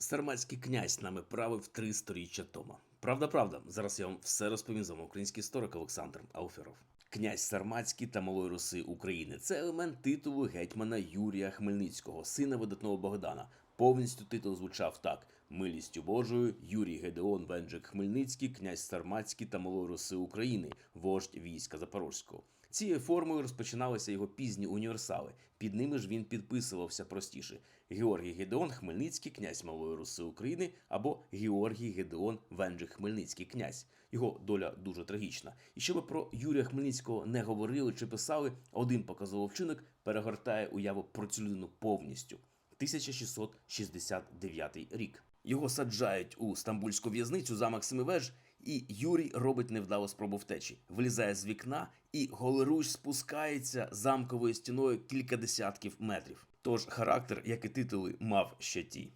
Сарматський князь нами правив три сторіччя тому. Правда, правда. Зараз я вам все розповім з український історик Олександр Ауферов. Князь Сарматський та Малої Руси України це елемент титулу гетьмана Юрія Хмельницького, сина видатного Богдана. Повністю титул звучав так: милістю Божою Юрій Гедеон Венджик Хмельницький, князь Сарматський та Малої Руси України, вождь війська Запорозького. Цією формою розпочиналися його пізні універсали. Під ними ж він підписувався простіше: Георгій Гедеон Хмельницький, князь Малої Руси України або Георгій Гедеон Венджик Хмельницький князь. Його доля дуже трагічна. І щоб про Юрія Хмельницького не говорили чи писали, один показовий вчинок перегортає уяву про цю людину повністю. 1669 рік. Його саджають у стамбульську в'язницю замок Семивеж, і Юрій робить невдалу спробу втечі, вилізає з вікна і голоруч спускається замковою стіною кілька десятків метрів. Тож характер, як і титули, мав ще ті.